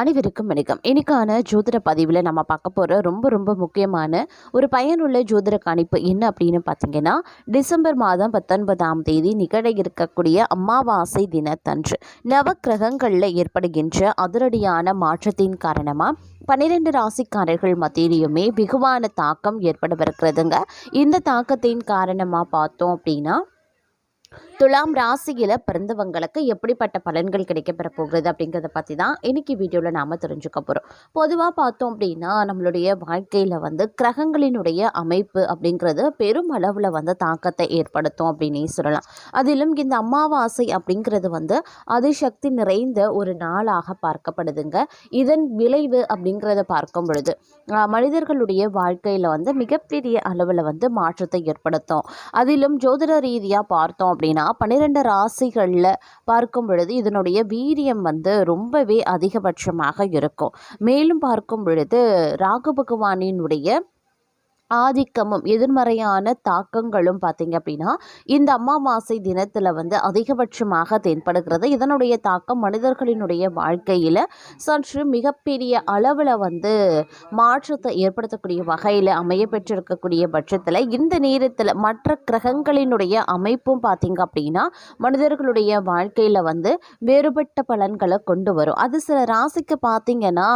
அனைவருக்கும் வணக்கம். இன்னைக்கான ஜோதிட பதிவில் நம்ம பார்க்க போகிற ரொம்ப ரொம்ப முக்கியமான ஒரு பயனுள்ள ஜோதிட கணிப்பு என்ன அப்படின்னு பார்த்தீங்கன்னா டிசம்பர் மாதம் பத்தொன்பதாம் தேதி நிகழ இருக்கக்கூடிய அமாவாசை தினத்தன்று. நவக்கிரகங்களில் ஏற்படுகின்ற அதிரடியான மாற்றத்தின் காரணமாக பன்னிரெண்டு ராசிக்காரர்கள் மத்தியிலையுமே வெகுவான தாக்கம் ஏற்படவிருக்கிறதுங்க. இந்த தாக்கத்தின் காரணமாக பார்த்தோம் அப்படின்னா துலாம் ராசியில் பிறந்தவங்களுக்கு எப்படிப்பட்ட பலன்கள் கிடைக்கப்பெற போகிறது அப்படிங்கிறத பற்றி தான் இன்னைக்கு வீடியோவில் நாம் தெரிஞ்சுக்க போகிறோம் பொதுவாக பார்த்தோம் அப்படின்னா நம்மளுடைய வாழ்க்கையில் வந்து கிரகங்களினுடைய அமைப்பு அப்படிங்கிறது பெரும் அளவில் வந்து தாக்கத்தை ஏற்படுத்தும் அப்படின்னே சொல்லலாம். அதிலும் இந்த அமாவாசை அப்படிங்கிறது வந்து அதிசக்தி நிறைந்த ஒரு நாளாக பார்க்கப்படுதுங்க. இதன் விளைவு அப்படிங்கிறத பார்க்கும் பொழுது மனிதர்களுடைய வாழ்க்கையில் வந்து மிகப்பெரிய அளவில் வந்து மாற்றத்தை ஏற்படுத்தும். அதிலும் ஜோதிட ரீதியாக பார்த்தோம் அப்படின்னா பன்னிரெண்டு ராசிகளில் பார்க்கும் பொழுது இதனுடைய வீரியம் வந்து ரொம்பவே அதிகபட்சமாக இருக்கும். மேலும் பார்க்கும் பொழுது ராகு பகவானினுடைய ஆதிக்கமும் எதிர்மறையான தாக்கங்களும் பார்த்தீங்க அப்படின்னா இந்த அமாவாசை தினத்தில் வந்து அதிகபட்சமாக தென்படுகிறது. இதனுடைய தாக்கம் மனிதர்களினுடைய வாழ்க்கையில் சற்று மிகப்பெரிய அளவில் வந்து மாற்றத்தை ஏற்படுத்தக்கூடிய வகையில் அமைய பெற்றிருக்கக்கூடிய பட்சத்தில் இந்த நேரத்தில் மற்ற கிரகங்களினுடைய அமைப்பும் பார்த்தீங்க அப்படின்னா மனிதர்களுடைய வாழ்க்கையில் வந்து வேறுபட்ட பலன்களை கொண்டு வரும். அது சில ராசிக்கு பார்த்தீங்கன்னா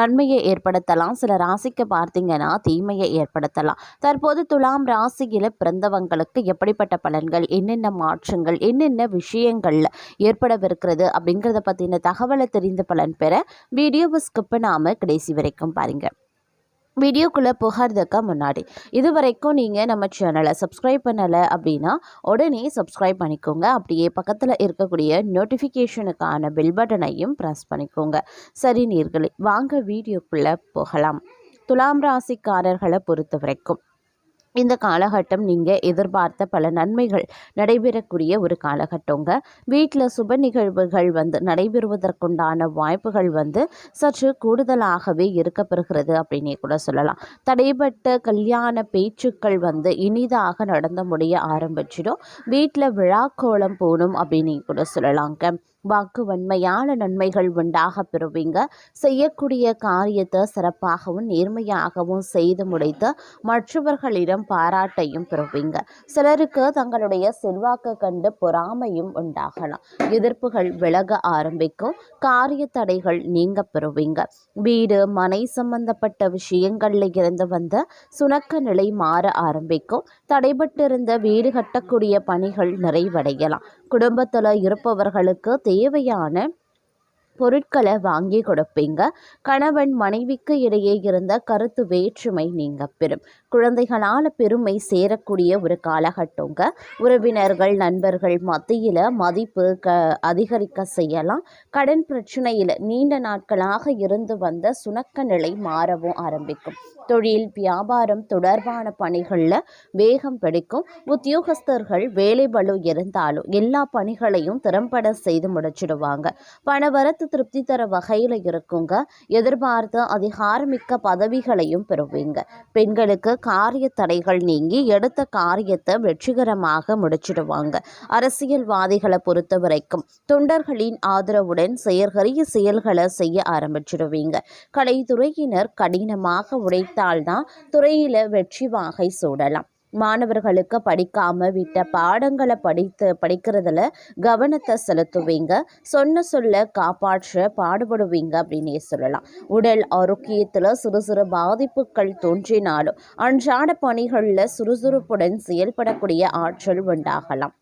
நன்மையை ஏற்படுத்தலாம். சில ராசிக்கு பார்த்தீங்கன்னா தீமையை ஏற்படுத்தலாம். தற்போது துலாம் ராசியில் பிறந்தவங்களுக்கு எப்படிப்பட்ட பலன்கள் என்னென்ன மாற்றங்கள் என்னென்ன விஷயங்கள்ல ஏற்படவிருக்கிறது அப்படிங்கிறத பற்றின தகவலை தெரிந்து பலன் பெற வீடியோவை ஸ்கிப் பண்ணாமல் கடைசி வரைக்கும் பாருங்கள் வீடியோக்குள்ளே புகார்துக்கு முன்னாடி இது வரைக்கும் நீங்கள் நம்ம சேனலை சப்ஸ்கிரைப் பண்ணலை அப்படின்னா உடனே சப்ஸ்கிரைப் பண்ணிக்கோங்க. அப்படியே பக்கத்தில் இருக்கக்கூடிய நோட்டிஃபிகேஷனுக்கான பெல் பட்டனையும் ப்ரெஸ் பண்ணிக்கோங்க. சரி நீர்களே வாங்க வீடியோக்குள்ளே போகலாம். துலாம் ராசிக்காரர்களை பொறுத்த வரைக்கும் இந்த காலகட்டம் நீங்கள் எதிர்பார்த்த பல நன்மைகள் நடைபெறக்கூடிய ஒரு காலகட்டங்க. வீட்டில் சுப நிகழ்வுகள் வந்து நடைபெறுவதற்குண்டான வாய்ப்புகள் வந்து சற்று கூடுதலாகவே இருக்கப்பெறுகிறது அப்படின்னே கூட சொல்லலாம். தடைப்பட்ட கல்யாண பேச்சுக்கள் வந்து இனிதாக நடந்த முடிய ஆரம்பிச்சிடும். வீட்டில் விழாக்கோலம் போகணும் அப்படின்னு கூட சொல்லலாங்க. வாக்கு வன்மையான நன்மைகள் உண்டாக பெறுவீங்க. செய்யக்கூடிய காரியத்தை சிறப்பாகவும் நேர்மையாகவும் செய்து முடித்து மற்றவர்களிடம் பாராட்டையும் பெறுவீங்க. சிலருக்கு தங்களுடைய செல்வாக்கு கண்டு பொறாமையும் உண்டாகலாம். எதிர்ப்புகள் விலக ஆரம்பிக்கும். காரிய தடைகள் நீங்க பெறுவீங்க. வீடு மனை சம்பந்தப்பட்ட விஷயங்கள்ல இருந்து வந்த சுணக்க நிலை மாற ஆரம்பிக்கும். தடைபட்டிருந்த வீடு கட்டக்கூடிய பணிகள் நிறைவடையலாம். குடும்பத்தில் இருப்பவர்களுக்கு தேவையான பொருட்களை வாங்கி கொடுப்பீங்க. கணவன் மனைவிக்கு இடையே இருந்த கருத்து வேற்றுமை நீங்க பெறும். குழந்தைகளால் பெருமை சேரக்கூடிய ஒரு காலகட்டங்க. உறவினர்கள் நண்பர்கள் மத்தியில் மதிப்பு க அதிகரிக்க செய்யலாம். கடன் பிரச்சனையில் நீண்ட நாட்களாக இருந்து வந்த சுணக்க நிலை மாறவும் ஆரம்பிக்கும். தொழில் வியாபாரம் தொடர்பான பணிகளில் வேகம் பிடிக்கும். உத்தியோகஸ்தர்கள் வேலை பளு இருந்தாலும் எல்லா பணிகளையும் திறம்பட செய்து முடிச்சிடுவாங்க. பணவரத்து திருப்தி தர வகையில் இருக்குங்க. எதிர்பார்த்த அதிகாரமிக்க பதவிகளையும் பெறுவீங்க. பெண்களுக்கு காரிய தடைகள் நீங்கி எடுத்த காரியத்தை வெற்றிகரமாக முடிச்சிடுவாங்க. அரசியல்வாதிகளை பொறுத்த வரைக்கும் தொண்டர்களின் ஆதரவுடன் செயற்கரிய செயல்களை செய்ய ஆரம்பிச்சிடுவீங்க. கலைத்துறையினர் கடினமாக தாழ்ந்தான் துறையில் வெற்றி வாகை சூடலாம். மாணவர்களுக்கு படிக்காம விட்ட பாடங்களை படித்து படிக்கிறதுல கவனத்தை செலுத்துவீங்க. சொன்ன சொல்ல காப்பாற்ற பாடுபடுவீங்க அப்படின்னே சொல்லலாம். உடல் ஆரோக்கியத்தில் சிறு சிறு பாதிப்புகள் தோன்றினாலும் அன்றாட பணிகளில் சுறுசுறுப்புடன் செயல்படக்கூடிய ஆற்றல் உண்டாகலாம்.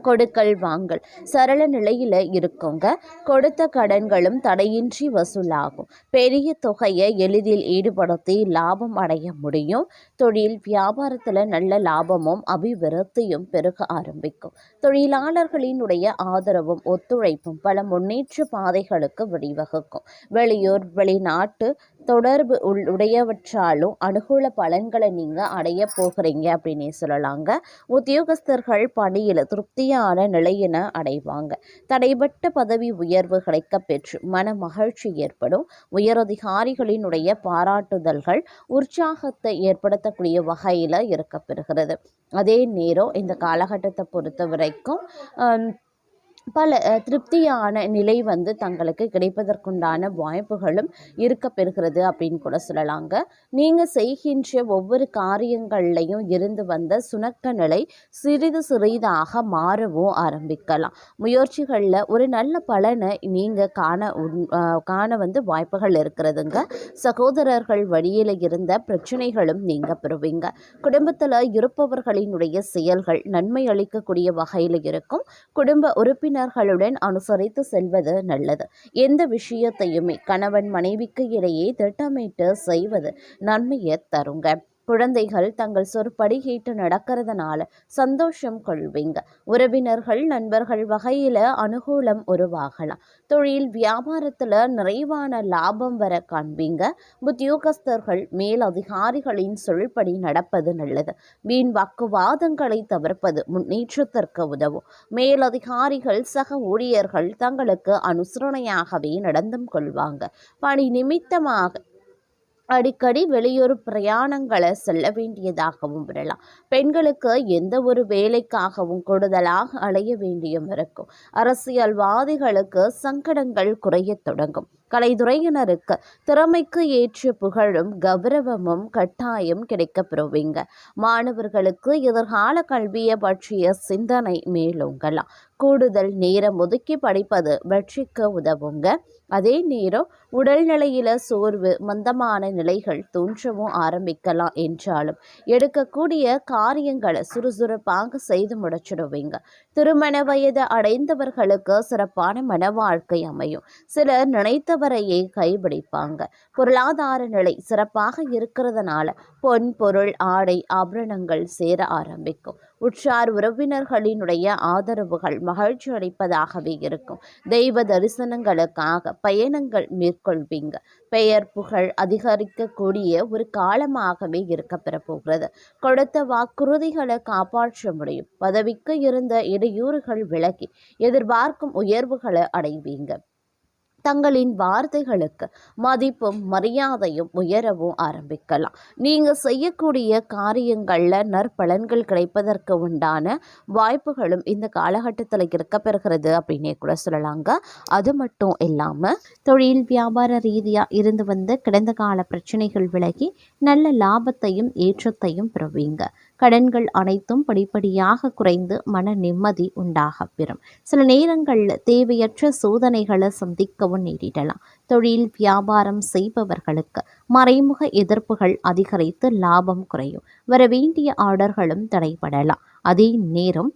கொடுக்கல் வாங்கல். சரள நிலையில் இருக்கோங்க. கொடுத்த கடன்களும் தடையின்றி வசூலாகும். பெரிய தொகையை எளிதில் ஈடுபடுத்தி லாபம் அடைய முடியும். தொழில் வியாபாரத்தில் நல்ல லாபமும் அபிவிருத்தியும் பெருக ஆரம்பிக்கும். தொழிலாளர்களினுடைய ஆதரவும் ஒத்துழைப்பும் பல முன்னேற்ற பாதைகளுக்கு வழிவகுக்கும். வெளியூர் வெளிநாட்டு தொடர்பு உள் உடையவற்றாலும் அனுகூல பலன்களை நீங்கள் அடைய போகிறீங்க அப்படின்னே சொல்லலாங்க. உத்தியோகஸ்தர்கள் பணியில் திருப்தியான நிலையின அடைவாங்க. தடைபட்ட பதவி உயர்வு கிடைக்க பெற்று மன மகிழ்ச்சி ஏற்படும். உயரதிகாரிகளினுடைய பாராட்டுதல்கள் உற்சாகத்தை ஏற்படுத்தக்கூடிய வகையில் இருக்கப்பெறுகிறது அதே நேரம் இந்த காலகட்டத்தை பொறுத்த வரைக்கும் பல திருப்தியான நிலை வந்து தங்களுக்கு கிடைப்பதற்குண்டான வாய்ப்புகளும் இருக்க பெறுகிறது அப்படின்னு கூட சொல்லலாங்க. நீங்கள் செய்கின்ற ஒவ்வொரு காரியங்கள்லையும் இருந்து வந்த சுணக்க நிலை சிறிது சிறிதாக மாறவும் ஆரம்பிக்கலாம். முயற்சிகளில் ஒரு நல்ல பலனை நீங்கள் காண உண்- காண வந்து வாய்ப்புகள் இருக்கிறதுங்க. சகோதரர்கள் வழியில் இருந்த பிரச்சனைகளும் நீங்கள் பெறுவீங்க. குடும்பத்தில் இருப்பவர்களினுடைய செயல்கள் நன்மை அளிக்கக்கூடிய வகையில் இருக்கும். குடும்ப உறுப்பினர் உறவினர்களுடன் அனுசரித்து செல்வது நல்லது. எந்த விஷயத்தையுமே கணவன் மனைவிக்கு இடையே திட்டமிட்டு செய்வது நன்மையை தருங்க. குழந்தைகள் தங்கள் சொற்படி கேட்டு நடக்கிறதுனால சந்தோஷம் கொள்வீங்க. உறவினர்கள் நண்பர்கள் வகையில் அனுகூலம் உருவாகலாம். தொழில் வியாபாரத்தில் நிறைவான லாபம் வர காண்பீங்க. உத்தியோகஸ்தர்கள் மேலதிகாரிகளின் சொல்படி நடப்பது நல்லது. வீண் வாக்குவாதங்களை தவிர்ப்பது முன்னேற்றத்திற்கு உதவும். மேலதிகாரிகள் சக ஊழியர்கள் தங்களுக்கு அனுசரணையாகவே நடந்தும் கொள்வாங்க. பணி நிமித்தமாக அடிக்கடி வெளியூர் பிரயாணங்களை செல்ல வேண்டியதாகவும் விடலாம். பெண்களுக்கு எந்த ஒரு வேலைக்காகவும் கூடுதலாக அலைய வேண்டியும் இருக்கும். அரசியல்வாதிகளுக்கு சங்கடங்கள் குறையத் தொடங்கும். கலைத்துறையினருக்கு திறமைக்கு ஏற்ற புகழும் கௌரவமும் கட்டாயம் கிடைக்கப்பெறுவீங்க. மாணவர்களுக்கு எதிர்கால கல்வியை பற்றிய சிந்தனை மேலோங்கலாம். கூடுதல் நேரம் ஒதுக்கி படிப்பது வெற்றிக்கு உதவுங்க. அதே நேரம் உடல்நிலையில சோர்வு மந்தமான நிலைகள் தோன்றவும் ஆரம்பிக்கலாம் என்றாலும் எடுக்கக்கூடிய காரியங்களை சுறுசுறுப்பாக செய்து முடிச்சிடுவீங்க. திருமண வயது அடைந்தவர்களுக்கு சிறப்பான மன வாழ்க்கை அமையும். சிலர் நினைத்த நினைத்தவரையே கைபிடிப்பாங்க. பொருளாதார நிலை சிறப்பாக இருக்கிறதுனால பொன் பொருள் ஆடை ஆபரணங்கள் சேர ஆரம்பிக்கும். உற்றார் உறவினர்களினுடைய ஆதரவுகள் மகிழ்ச்சி அளிப்பதாகவே இருக்கும். தெய்வ தரிசனங்களுக்காக பயணங்கள் மேற்கொள்வீங்க. பெயர் புகழ் அதிகரிக்கக்கூடிய ஒரு காலமாகவே இருக்கப்பெற போகிறது கொடுத்த வாக்குறுதிகளை காப்பாற்ற முடியும். பதவிக்கு இருந்த இடையூறுகள் விலகி எதிர்பார்க்கும் உயர்வுகளை அடைவீங்க. தங்களின் வார்த்தைகளுக்கு மதிப்பும் மரியாதையும் உயரவும் ஆரம்பிக்கலாம். நீங்கள் செய்யக்கூடிய காரியங்களில் நற்பலன்கள் கிடைப்பதற்கு உண்டான வாய்ப்புகளும் இந்த காலகட்டத்தில் இருக்க பெறுகிறது அப்படின்னே கூட சொல்லலாங்க. அது மட்டும் இல்லாமல் தொழில் வியாபார ரீதியாக இருந்து வந்த கடந்த கால பிரச்சனைகள் விலகி நல்ல லாபத்தையும் ஏற்றத்தையும் பெறுவீங்க. கடன்கள் அனைத்தும் படிப்படியாக குறைந்து மன நிம்மதி உண்டாக பெறும். சில நேரங்களில் தேவையற்ற சோதனைகளை சந்திக்கவும் நேரிடலாம். தொழில் வியாபாரம் செய்பவர்களுக்கு மறைமுக எதிர்ப்புகள் அதிகரித்து லாபம் குறையும். வர வேண்டிய ஆர்டர்களும் தடைபடலாம். அதே நேரம்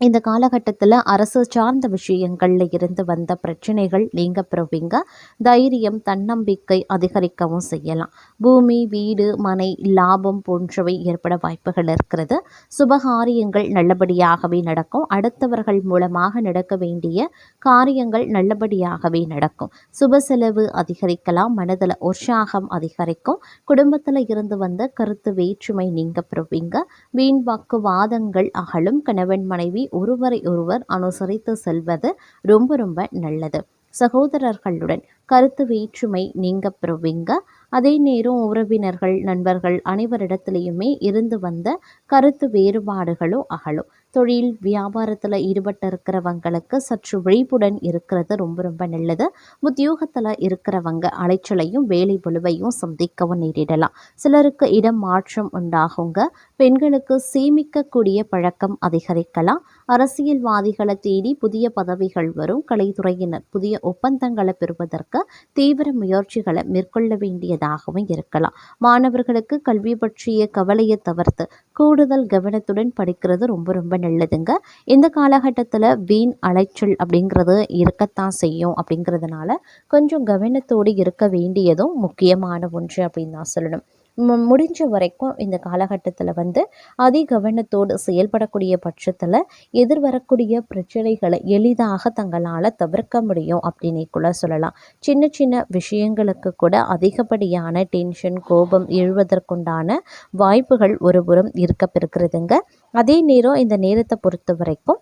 இந்த காலகட்டத்தில் அரசு சார்ந்த விஷயங்களில் இருந்து வந்த பிரச்சனைகள் நீங்க பெறுவீங்க. தைரியம் தன்னம்பிக்கை அதிகரிக்கவும் செய்யலாம். பூமி வீடு மனை லாபம் போன்றவை ஏற்பட வாய்ப்புகள் இருக்கிறது. சுபகாரியங்கள் நல்லபடியாகவே நடக்கும். அடுத்தவர்கள் மூலமாக நடக்க வேண்டிய காரியங்கள் நல்லபடியாகவே நடக்கும். சுப செலவு அதிகரிக்கலாம். மனதில் உற்சாகம் அதிகரிக்கும். குடும்பத்தில் இருந்து வந்த கருத்து வேற்றுமை நீங்க பெறுவீங்க. வீண் வாக்குவாதங்கள் அகலும். கணவன் மனைவி ஒருவரை ஒருவர் அனுசரித்து செல்வது ரொம்ப ரொம்ப நல்லது. சகோதரர்களுடன் கருத்து வேற்றுமை நீங்க பெறுவீங்க. அதே நேரம் உறவினர்கள் நண்பர்கள் அனைவரிடத்துலையுமே இருந்து வந்த கருத்து வேறுபாடுகளும் அகலும். தொழில் வியாபாரத்தில் ஈடுபட்டு இருக்கிறவங்களுக்கு சற்று விழிப்புடன் இருக்கிறது ரொம்ப ரொம்ப நல்லது. உத்தியோகத்தில் இருக்கிறவங்க அலைச்சலையும் வேலை பொழுவையும் சந்திக்கவும் நேரிடலாம். சிலருக்கு இடம் மாற்றம் உண்டாகுங்க. பெண்களுக்கு சேமிக்கக்கூடிய பழக்கம் அதிகரிக்கலாம். அரசியல்வாதிகளை தேடி புதிய பதவிகள் வரும். கலைத்துறையினர் புதிய ஒப்பந்தங்களை பெறுவதற்கு தீவிர முயற்சிகளை மேற்கொள்ள வேண்டியதாகவும் இருக்கலாம். மாணவர்களுக்கு கல்வி பற்றிய கவலையை தவிர்த்து கூடுதல் கவனத்துடன் படிக்கிறது ரொம்ப ரொம்ப நல்லதுங்க. இந்த காலகட்டத்தில் வீண் அலைச்சல் அப்படிங்கிறது இருக்கத்தான் செய்யும் அப்படிங்கிறதுனால கொஞ்சம் கவனத்தோடு இருக்க வேண்டியதும் முக்கியமான ஒன்று அப்படின்னு தான் சொல்லணும். முடிஞ்ச வரைக்கும் இந்த காலகட்டத்தில் வந்து அதி கவனத்தோடு செயல்படக்கூடிய பட்சத்தில் எதிர்வரக்கூடிய பிரச்சனைகளை எளிதாக தங்களால் தவிர்க்க முடியும் அப்படின்னு கூட சொல்லலாம். சின்ன சின்ன விஷயங்களுக்கு கூட அதிகப்படியான டென்ஷன் கோபம் எழுவதற்குண்டான வாய்ப்புகள் ஒருபுறம் இருக்க பெறுகிறதுங்க அதே நேரம் இந்த நேரத்தை பொறுத்த வரைக்கும்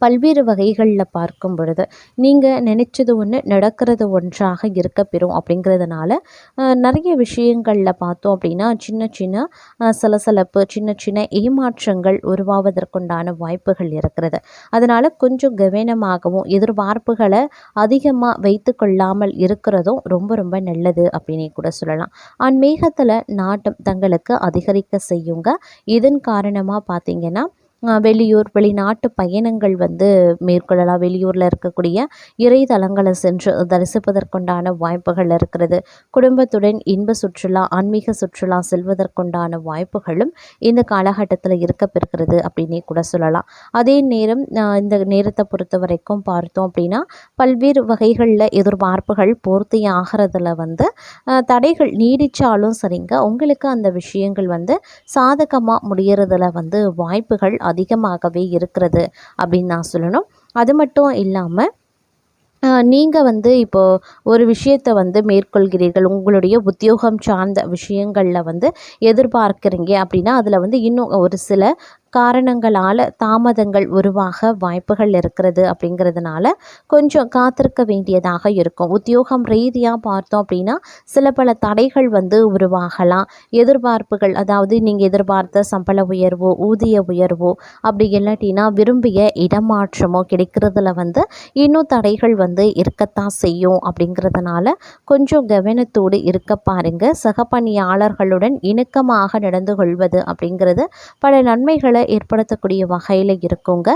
பல்வேறு வகைகளில் பார்க்கும் பொழுது நீங்கள் நினச்சது ஒன்று நடக்கிறது ஒன்றாக இருக்க பெறும் அப்படிங்கிறதுனால நிறைய விஷயங்களில் பார்த்தோம் அப்படின்னா சின்ன சின்ன சலசலப்பு சின்ன சின்ன ஏமாற்றங்கள் உருவாவதற்குண்டான வாய்ப்புகள் இருக்கிறது. அதனால் கொஞ்சம் கவனமாகவும் எதிர்பார்ப்புகளை அதிகமாக வைத்து கொள்ளாமல் இருக்கிறதும் ரொம்ப ரொம்ப நல்லது அப்படின்னு கூட சொல்லலாம். ஆன்மீகத்தில் நாட்டம் தங்களுக்கு அதிகரிக்க செய்யுங்க. இதன் காரணமாக பார்த்திங்கன்னா வெளியூர் வெளிநாட்டு பயணங்கள் வந்து மேற்கொள்ளலாம் வெளியூரில் இருக்கக்கூடிய இறை தலங்களை சென்று தரிசிப்பதற்குண்டான வாய்ப்புகள் இருக்கிறது. குடும்பத்துடன் இன்ப சுற்றுலா ஆன்மீக சுற்றுலா செல்வதற்குண்டான வாய்ப்புகளும் இந்த காலகட்டத்தில் இருக்க பெறுகிறது அப்படின்னே கூட சொல்லலாம். அதே நேரம் இந்த நேரத்தை பொறுத்த வரைக்கும் பார்த்தோம் அப்படின்னா பல்வேறு வகைகளில் எதிர்பார்ப்புகள் பூர்த்தி ஆகிறதுல வந்து தடைகள் நீடித்தாலும் சரிங்க. உங்களுக்கு அந்த விஷயங்கள் வந்து சாதகமாக முடியறதுல வந்து வாய்ப்புகள் அதிகமாகவே இருக்கிறது அப்படின்னு நான் சொல்லணும். அது மட்டும் இல்லாமல் நீங்கள் வந்து இப்போது ஒரு விஷயத்தை வந்து மேற்கொள்கிறீர்கள் உங்களுடைய உத்தியோகம் சார்ந்த விஷயங்களில் வந்து எதிர்பார்க்குறீங்க அப்படின்னா அதில் வந்து இன்னும் ஒரு சில காரணங்களால் தாமதங்கள் உருவாக வாய்ப்புகள் இருக்கிறது அப்படிங்கிறதுனால கொஞ்சம் காத்திருக்க வேண்டியதாக இருக்கும். உத்தியோகம் ரீதியாக பார்த்தோம் அப்படின்னா சில பல தடைகள் வந்து உருவாகலாம். எதிர்பார்ப்புகள் அதாவது நீங்கள் எதிர்பார்த்த சம்பள உயர்வோ ஊதிய உயர்வோ அப்படி இல்லாட்டினா விரும்பிய இடமாற்றமோ கிடைக்கிறதுல வந்து இன்னும் தடைகள் வந்து இருக்கத்தான் செய்யும் அப்படிங்கிறதுனால கொஞ்சம் கவனத்தோடு இருக்க பாருங்கள் சகப்பணியாளர்களுடன் இணக்கமாக நடந்து கொள்வது அப்படிங்கிறது பல நன்மைகளை ஏற்படுத்தக்கூடிய வகையில் இருக்குங்க.